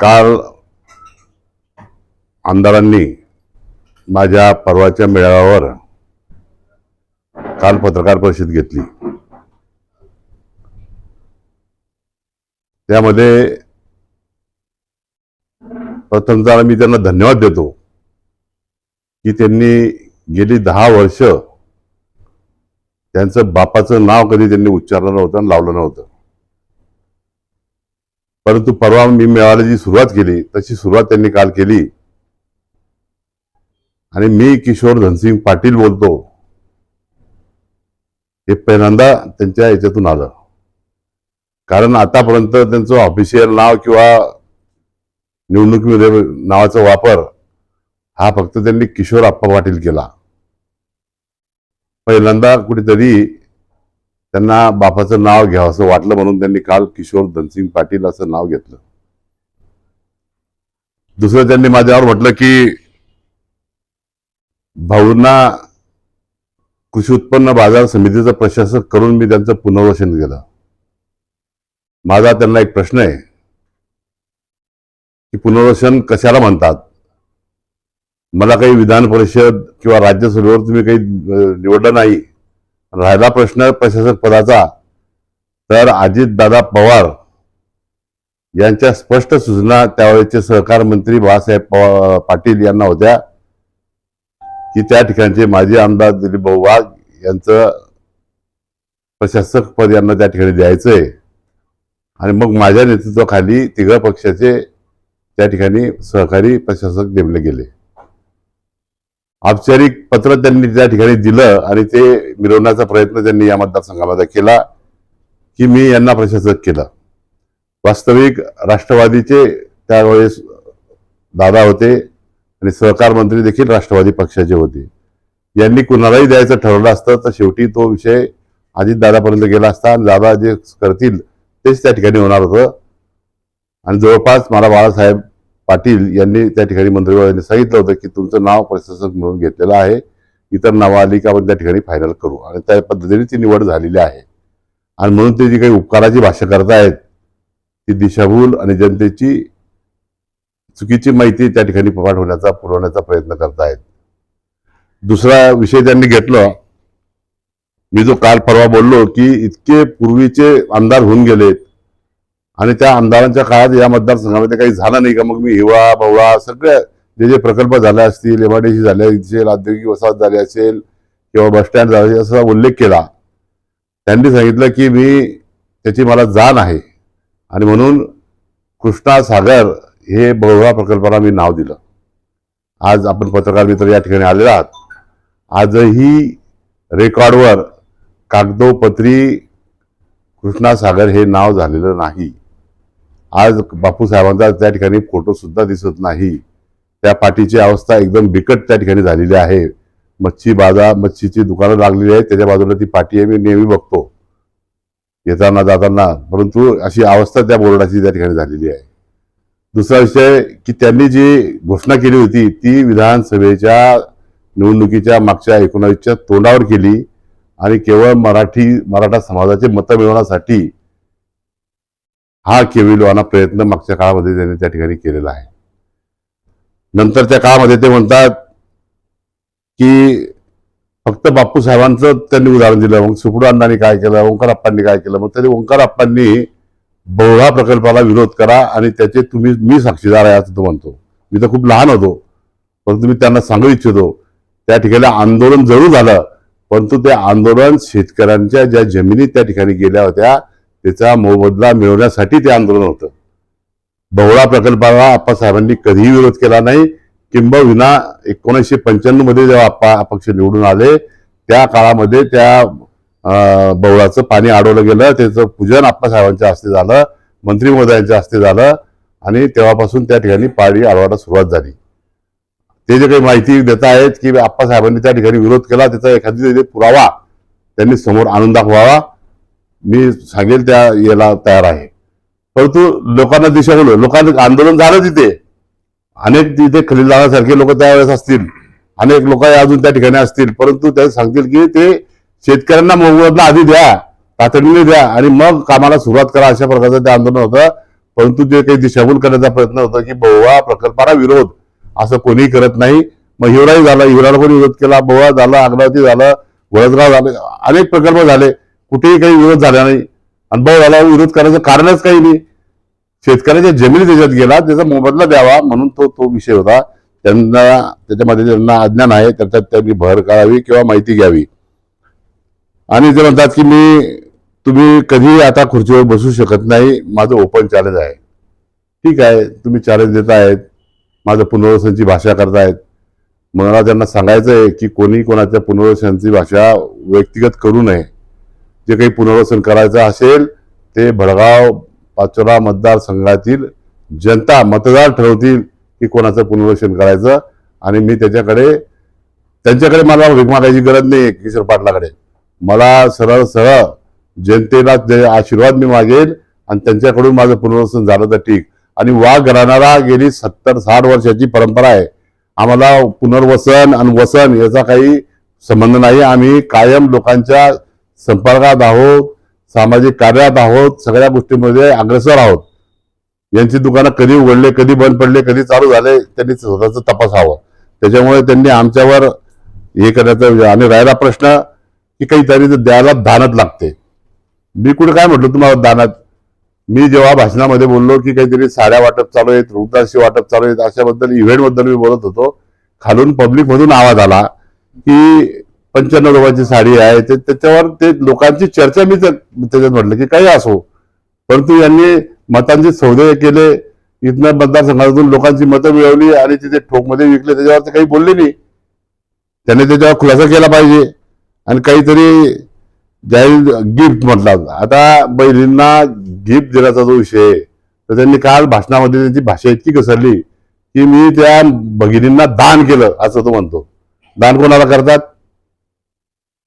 काल आमदारांनी माझ्या परवाच्या मेळाव्यावर काल पत्रकार परिषद घेतली. त्यामध्ये प्रथमतः मी त्यांना धन्यवाद देतो की त्यांनी गेली दहा वर्ष त्यांचं बापाचं नाव कधी त्यांनी उच्चारलं नव्हतं आणि लावलं नव्हतं. परंतु परवा मी मेळाव्याला जी सुरुवात केली तशी सुरुवात त्यांनी काल केली. आणि मी किशोर धनसिंग पाटील बोलतो हे पहिल्यांदा त्यांच्या याच्यातून आलं. कारण आतापर्यंत त्यांचं ऑफिशियल नाव किंवा निवडणुकीमध्ये नावाचा वापर हा फक्त त्यांनी किशोर आप्पा पाटील केला. पहिल्यांदा कुठेतरी त्यांना बापाचं नाव घ्यावं असं वाटलं म्हणून त्यांनी काल किशोर धनसिंग पाटील असं नाव घेतलं. दुसरं त्यांनी माझ्यावर म्हटलं की भाऊंना कृषी उत्पन्न बाजार समितीचं प्रशासक करून मी त्यांचं पुनर्वसन केलं. माझा त्यांना एक प्रश्न आहे की पुनर्वसन कशाला म्हणतात? मला काही विधान परिषद किंवा राज्यसभेवर तुम्ही काही निवडलं नाही राहिला प्रश्न प्रशासक पदाचा तर अजितदादा पवार यांच्या स्पष्ट सूचना त्यावेळेचे सहकार मंत्री बाळासाहेब पाटील यांना होत्या की त्या ठिकाणचे माजी आमदार दिलीप भाऊ वाघ यांचं प्रशासक पद यांना त्या ठिकाणी द्यायचंय. आणि मग माझ्या नेतृत्वाखाली तिघ पक्षाचे त्या ठिकाणी सहकारी प्रशासक नेमले गेले. औपचारिक पत्र त्यांनी त्या ठिकाणी दिलं आणि ते मिळवण्याचा प्रयत्न त्यांनी या मतदारसंघामध्ये केला की मी यांना प्रशासक केलं. वास्तविक राष्ट्रवादीचे त्यावेळेस दादा होते आणि सहकार मंत्री देखील राष्ट्रवादी पक्षाचे होते. यांनी कुणालाही द्यायचं ठरवलं असतं तर शेवटी तो विषय आधीच दादापर्यंत गेला असता आणि दादा जे करतील तेच त्या ठिकाणी होणार होतं. आणि जवळपास मला बाळासाहेब पाटील यांनी त्या ठिकाणी मंत्रिमंडळाने सांगितलं होतं की तुमचं नाव प्रशासक म्हणून घेतलेलं आहे. इतर नावं आली की आपण त्या ठिकाणी फायनल करू. आणि त्या पद्धतीने ती निवड झालेली आहे. आणि म्हणून ते जी काही उपकाराची भाषा करतायत ती दिशाभूल आणि जनतेची चुकीची माहिती त्या ठिकाणी पाठवण्याचा पुरवण्याचा प्रयत्न करतायत. दुसरा विषय त्यांनी घेतलं. मी जो काल परवा बोललो की इतके पूर्वीचे आमदार होऊन गेलेत आणि त्या आमदारांच्या काळात या मतदारसंघामध्ये काही झालं नाही का? मग मी हिवा बवळा सगळे जे जे प्रकल्प झाले असतील एमआयडीसी झाले असेल औद्योगिक वसाहत झाली असेल किंवा बस स्टँड झाले असा उल्लेख केला. त्यांनी सांगितलं की मी त्याची मला जाण आहे. आणि म्हणून कृष्णा सागर हे बहुळा प्रकल्पाला मी नाव दिलं. आज आपण पत्रकार मित्र या ठिकाणी आलेला आहात. आजही रेकॉर्डवर कागदोपत्री कृष्णासागर हे नाव झालेलं नाही. आज बापूसाहेबांचा त्या ठिकाणी फोटो सुद्धा दिसत नाही. त्या पाठीची अवस्था एकदम बिकट त्या ठिकाणी झालेली आहे. मच्छी बाजार मच्छीची दुकानं लागलेली आहेत. त्याच्या बाजूला ती पाठी आहे. मी नेहमी बघतो. येताना जाताना. परंतु अशी अवस्था त्या बोर्डाची त्या ठिकाणी झालेली आहे. दुसरा विषय की त्यांनी जी घोषणा केली होती ती विधानसभेच्या निवडणुकीच्या मागच्या एकोणावीसच्या तोंडावर केली. आणि केवळ मराठी मराठा समाजाचे मतं मिळवण्यासाठी हा केविलवाना प्रयत्न मागच्या काळामध्ये त्यांनी त्या ठिकाणी केलेला आहे. नंतरच्या काळामध्ये ते म्हणतात की फक्त बापू साहेबांचं त्यांनी उदाहरण दिलं मग सुपडू काय केलं ओंकारप्पांनी काय केलं मग तरी ओंकारप्पांनी बहुळा प्रकल्पाला विरोध करा आणि त्याचे तुम्ही मी साक्षीदार आहे असं तो म्हणतो. मी तर खूप लहान होतो परंतु मी त्यांना सांगू इच्छितो. त्या ठिकाणी आंदोलन जरूर झालं परंतु ते आंदोलन शेतकऱ्यांच्या ज्या जमिनी त्या ठिकाणी गेल्या होत्या त्याचा मोबदला मिळवण्यासाठी ते आंदोलन होतं. बहुळा प्रकल्पाला आप्पासाहेबांनी कधीही विरोध केला नाही. किंबविना एकोणीसशे पंच्याण्णवमध्ये जेव्हा आप्पा अपक्ष निवडून आले त्या काळामध्ये त्या अं, बहुळाचं पाणी अडवलं गेलं. त्याचं पूजन आप्पासाहेबांच्या हस्ते झालं मंत्री महोदयांच्या हस्ते झालं आणि तेव्हापासून त्या ठिकाणी पाणी अडवायला सुरुवात झाली. ते जे काही माहिती देत आहेत की आप्पासाहेबांनी त्या ठिकाणी विरोध केला त्याचा एखादी पुरावा त्यांनी समोर आणून दाखवावा. मी सांगेल त्या याला तयार आहे. परंतु लोकांना दिशाभूल लोकांना आंदोलन झालं तिथे. अनेक तिथे खलीलदारासारखे लोक त्यावेळेस असतील. अनेक लोक अजून त्या ठिकाणी असतील. परंतु ते सांगतील की ते शेतकऱ्यांना मोबदला आधी द्या तातडीने द्या आणि मग कामाला सुरुवात करा अशा प्रकारचं ते आंदोलन होतं. परंतु जे काही दिशाभूल करण्याचा प्रयत्न होता की बहुवा प्रकल्पाला विरोध. असं कोणीही करत नाही. मग हिवराही झाला हिवराला कोणी विरोध केला बहुवा झाला अमरावती झालं वळदगाव झालं अनेक प्रकल्प झाले. कुठेही काही विरोध झाला नाही. अनुभव झाला विरोध करायचं कारणच काही नाही. शेतकऱ्याच्या जमिनी त्याच्यात गेला त्याचा मोबदला द्यावा म्हणून तो तो विषय होता. त्यांना त्याच्यामध्ये ज्यांना अज्ञान आहे त्याच्यात त्यांनी भर काढावी किंवा माहिती घ्यावी. आणि ते म्हणतात की मी तुम्ही कधीही आता खुर्चीवर बसू शकत नाही. माझं ओपन चॅलेंज आहे. ठीक आहे तुम्ही चॅलेंज देत आहेत. माझं पुनर्वसनची भाषा करतायत. मला त्यांना सांगायचं आहे की कोणी कोणाच्या पुनर्वसनाची भाषा व्यक्तिगत करू नये. जे काही पुनर्वसन करायचं असेल ते भडगाव पाचोरा मतदारसंघातील जनता मतदार ठरवतील की कोणाचं पुनर्वसन करायचं. आणि मी त्याच्याकडे त्यांच्याकडे मला भीक मागायची गरज नाही किशोर पाटलाकडे. मला सरळ सरळ जनतेला जे आशीर्वाद मी मागेल आणि त्यांच्याकडून माझं पुनर्वसन झालं तर ठीक. आणि वाघ घराण्याला गेली सत्तर साठ वर्षाची परंपरा आहे. आम्हाला पुनर्वसन आणि वसन याचा काही संबंध नाही. आम्ही कायम लोकांच्या संपर्कात आहोत सामाजिक कार्यात आहोत सगळ्या गोष्टीमध्ये अग्रेसर आहोत. यांची दुकानं कधी उघडले कधी बंद पडले कधी चालू झाले त्यांनी स्वतःच तपासावं. त्याच्यामुळे त्यांनी आमच्यावर हे करण्याचा म्हणजे आणि राहिला प्रश्न की काहीतरी ते द्यायला दानत लागते. मी कुठे काय म्हटलं तुम्हाला दानात? मी जेव्हा भाषणामध्ये बोललो की काहीतरी साड्या वाटप चालू आहेत रुग्णाशी वाटप चालू आहेत अशाबद्दल इव्हेंटबद्दल मी बोलत होतो. खालून पब्लिकमधून आवाज आला की पंच्याण्णव रुपयाची साडी आहे ते त्याच्यावर ते लोकांची चर्चा मी त्याच्यात म्हटलं की काही असो. परंतु यांनी मतांचे सौदे केले इथनं मतदारसंघातून लोकांची मतं मिळवली आणि तिथे ठोकमध्ये विकले त्याच्यावर ते काही बोलले नाही. त्यांनी त्याच्यावर खुलासा केला पाहिजे. आणि काहीतरी जाहीर गिफ्ट म्हटलं. आता बहिणींना गिफ्ट देण्याचा जो विषय आहे, तर त्यांनी काल भाषणामध्ये त्यांची भाषा इतकी घसरली की मी त्या भगिनींना दान केलं असं तो म्हणतो. दान कोणाला करतात?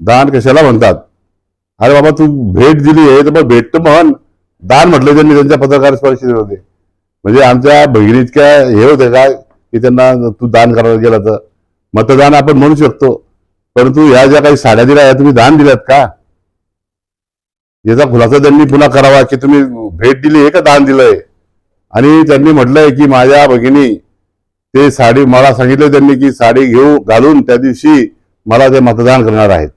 दान कशाला म्हणतात? अरे बाबा तू भेट दिली आहे तर मग भेट तर म्हण. दान म्हटलं त्यांनी त्यांच्या पत्रकार परिषदेमध्ये. म्हणजे आमच्या बहिणी इतक्या हे होते काय की त्यांना तू दान करायला गेला तर. मतदान आपण म्हणू शकतो. परंतु ह्या ज्या काही साड्या दिल्या तुम्ही दान दिल्यात का? याचा खुलासा त्यांनी पुन्हा करावा की तुम्ही भेट दिली आहे का दान दिलंय? आणि त्यांनी म्हटलंय की माझ्या भगिनी ते साडी मला सांगितलं त्यांनी की साडी घेऊ घालून त्या दिवशी मला ते मतदान करणार आहेत.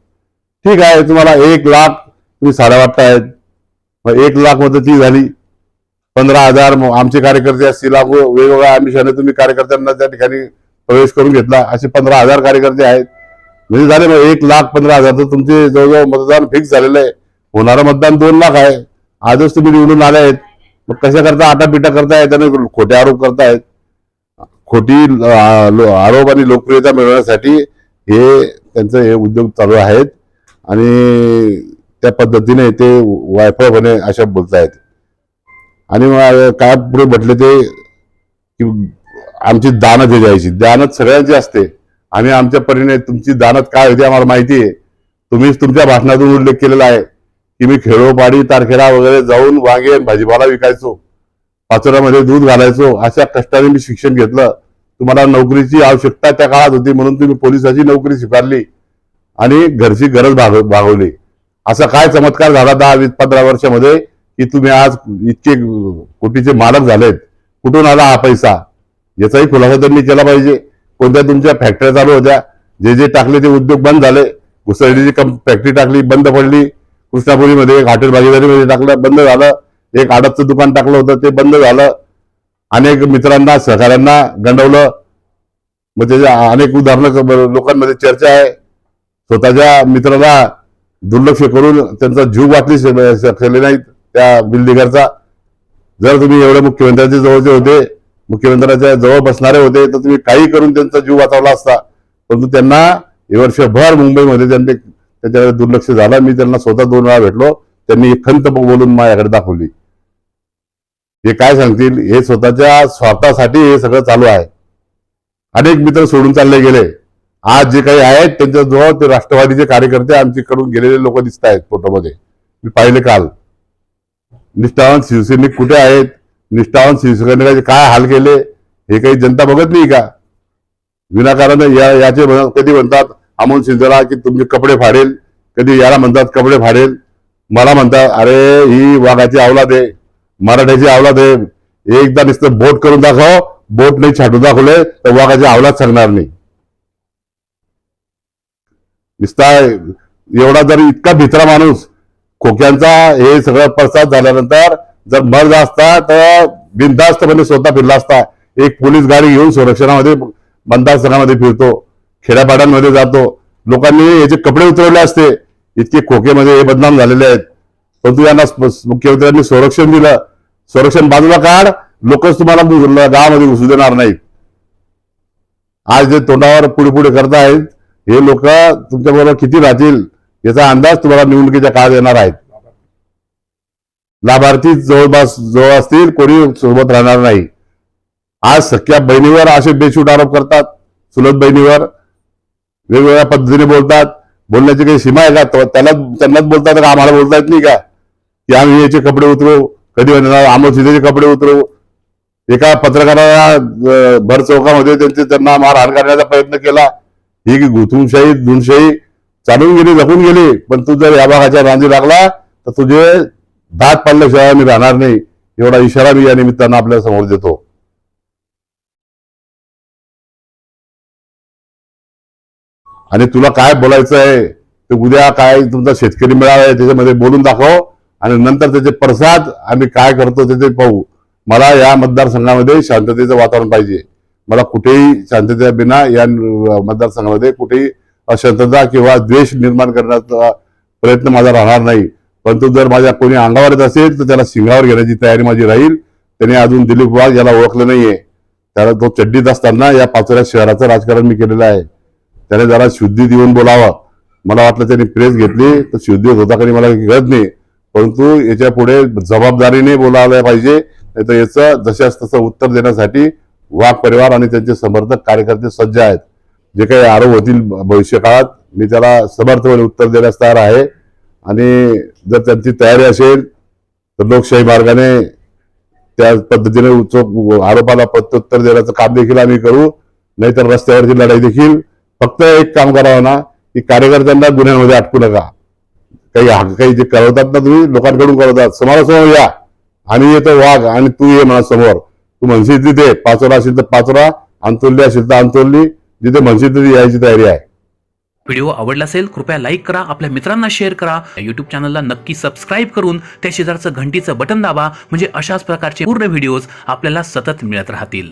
ठीक आहे तुम्हाला एक लाख तुम्ही साड्या वाटतायत मग एक लाख मदती ती झाली. पंधरा हजार मग आमचे कार्यकर्ते असतील वेगवेगळ्या आमिषाने तुम्ही कार्यकर्त्यांना त्या ठिकाणी प्रवेश करून घेतला. असे पंधरा हजार कार्यकर्ते आहेत. म्हणजे झाले मग एक लाख पंधरा हजार. तर तुमचे जवळजवळ मतदान फिक्स झालेलं आहे. होणारं मतदान दोन लाख आहे. आजच तुम्ही निवडून आले आहेत. मग कशा करता? आटापिटा करताय त्याने खोटे आरोप करतायत. खोटी लो- आरोप आणि लोकप्रियता मिळवण्यासाठी हे त्यांचं हे उद्योग चालू आहेत. आणि त्या पद्धतीने ते वायफळपणे अशा बोलतायत आणि मग काय पुढे म्हटले ते की आमची दानं जे जायची. दानत सगळ्यांची असते आम्ही आमच्या परीने तुमची दानत काय होती आम्हाला माहिती आहे. तुम्हीच तुमच्या भाषणातून उल्लेख केलेला आहे की मी खेळोपाडी तारखेला वगैरे जाऊन वांगे भाजीपाला विकायचो. पाचोऱ्यामध्ये दूध घालायचो. अशा कष्टाने मी शिक्षण घेतलं. तुम्हाला नोकरीची आवश्यकता त्या काळात होती म्हणून तुम्ही पोलिसाची नोकरी स्वीकारली. आणि घरची गरज भाग भागवली. असा काय चमत्कार झाला दहा वीस पंधरा वर्षामध्ये की तुम्ही आज इतके कोटीचे मालक झालेत. कुठून आला हा पैसा? याचाही खुलासा त्यांनी केला पाहिजे. कोणत्या तुमच्या फॅक्टऱ्या चालू होत्या? जे जे टाकले ते उद्योग बंद झाले. घुसळीची कं फॅक्टरी टाकली बंद पडली. कृष्णापुरीमध्ये एक हॉटेल भागीदारीमध्ये टाकलं बंद झालं. एक आडतचं दुकान टाकलं होतं ते बंद झालं. अनेक मित्रांना सहकाऱ्यांना गंडवलं. म्हणजे मग त्याच्या अनेक उदाहरणं लोकांमध्ये चर्चा आहे. स्वतःच्या मित्राला दुर्लक्ष करून त्यांचा जीव वाटली केले म्हणजे नाहीत त्या बिल्डिंगरचा. जर तुम्ही एवढे मुख्यमंत्र्यांच्या जवळचे होते मुख्यमंत्र्यांच्या जवळ बसणारे होते तर तुम्ही काही करून त्यांचा जीव वाचवला असता. परंतु त्यांना हे वर्षभर मुंबईमध्ये त्यांनी त्याच्याकडे दुर्लक्ष झालं. मी त्यांना स्वतः दोन वेळा भेटलो. त्यांनी खंत बोलून माझ्याकडे दाखवली. हे काय सांगतील? हे स्वतःच्या स्वार्थासाठी हे सगळं चालू आहे. अनेक मित्र सोडून चालले गेले. आज जे काही आहेत त्यांच्याजवळ ते राष्ट्रवादीचे कार्यकर्ते आमच्याकडून गेलेले लोक दिसत आहेत फोटोमध्ये. मी पाहिले काल. निष्ठावान शिवसैनिक कुठे आहेत? निष्ठावान शिवसैनिकाचे काय हाल केले? हे काही जनता बघत नाही का? विनाकारण या याचे कधी म्हणतात अमोल शिंदेला की तुमचे कपडे फाडेल. कधी याला म्हणतात कपडे फाडेल. मला म्हणतात अरे ही वाघाची आवलाद आहे. मराठ्याची आवलाद आहे. एकदा नुसतं बोट करून दाखव. बोट नाही छाटून दाखवले तर वाघाची आवलाच सांगणार नाही. नुसता एवढा जर इतका भित्रा माणूस खोक्यांचा हे सगळं प्रसाद झाल्यानंतर जर मर्द असता तर बिनधास्तपणे स्वतः फिरला असता. एक पोलीस गाडी घेऊन संरक्षणामध्ये मतदारसंघामध्ये फिरतो खेड्यापाड्यांमध्ये जातो. लोकांनी याचे कपडे उतरवले असते. इतके खोकेमध्ये हे बदनाम झालेले आहेत. परंतु यांना मुख्यमंत्र्यांनी संरक्षण दिलं. संरक्षण बाजूला काढ. लोकच तुम्हाला गावामध्ये घुसू देणार नाहीत. आज जे तोंडावर पुढे पुढे करतायत हे लोक तुमच्या बरोबर किती राहतील याचा अंदाज तुम्हाला निवडणुकीच्या काळात येणार आहेत. लाभार्थी जवळपास जवळ असतील कोणी सोबत राहणार नाही. आज सख्या बहिणीवर असे बेशूट आरोप करतात सुलभ बहिणीवर. वेगवेगळ्या पद्धतीने बोलतात. बोलण्याची काही सीमा आहे का? त्याला त्यांनाच बोलतात का? आम्हाला बोलता येत नाही का? की आम्ही याचे कपडे उतरू कधी म्हणणार अमोल कपडे उतरू एका पत्रकाराला भर चौकामध्ये त्यांचे त्यांना मारहाण करण्याचा प्रयत्न केला. ही गुथुमशाही धुनशाही चालून गेली जपून गेली. पण तू जर या भागाच्या रांजी लागला तर तुझे दात पाडल्याशिवाय मी राहणार नाही. एवढा इशारा मी या निमित्तानं आपल्यासमोर देतो. आणि तुला काय बोलायचं आहे ते उद्या काय तुमचा शेतकरी मेळावा आहे त्याच्यामध्ये बोलून दाखव. आणि नंतर त्याचे प्रसाद आम्ही काय करतो ते पाहू. मला या मतदारसंघामध्ये शांततेचं वातावरण पाहिजे. मला कुठेही शांतता बिना या मतदारसंघामध्ये कुठेही अशांतता किंवा द्वेष निर्माण करण्याचा प्रयत्न माझा राहणार नाही. परंतु जर माझ्या कोणी अंगावर येत असेल तर त्याला शिंगावर घेण्याची तयारी माझी राहील. त्याने अजून दिलीप वाघ याला ओळखलं नाहीये. त्याला तो चड्डीत असताना या पाचोऱ्या शहराचं राजकारण मी केलेलं आहे. त्याने जरा शुद्धी देऊन बोलावं. मला वाटलं त्याने प्रेस घेतली तर शुद्धी होता कधी मला कळत नाही. परंतु याच्यापुढे जबाबदारीने बोलायला पाहिजे नाही तर याचं जशास तसं उत्तर देण्यासाठी वाघ परिवार आणि त्यांचे समर्थक कार्यकर्ते सज्ज आहेत. जे काही आरोप होतील भविष्यकाळात मी त्याला समर्थपणे उत्तर देण्यास तयार आहे. आणि जर त्यांची तयारी असेल तर लोकशाही मार्गाने त्या पद्धतीने उच्च आरोपाला प्रत्युत्तर देण्याचं काम देखील आम्ही करू. नाहीतर रस्त्यावरची लढाई देखील. फक्त एक काम करावं ना की कार्यकर्त्यांना गुन्ह्यांमध्ये अटकू नका. काही काही जे कळवतात ना तुम्ही लोकांकडून कळवतात समोरासमोर या. आम्ही येतो वाघ आणि तू ये मला समोर. तू म्हणशील तिथे पाचोरा असेल तर पाचोरा अंतोरली असेल तर अंतोरली जिथे म्हणशील तिथे यायची तयारी आहे. व्हिडिओ आवडला असेल कृपया लाईक करा आपल्या मित्रांना शेअर करा. युट्यूब चॅनलला नक्की सबस्क्राईब करून त्या शेजारचं घंटीचं बटन दाबा म्हणजे अशाच प्रकारचे पूर्ण व्हिडिओज आपल्याला सतत मिळत राहतील.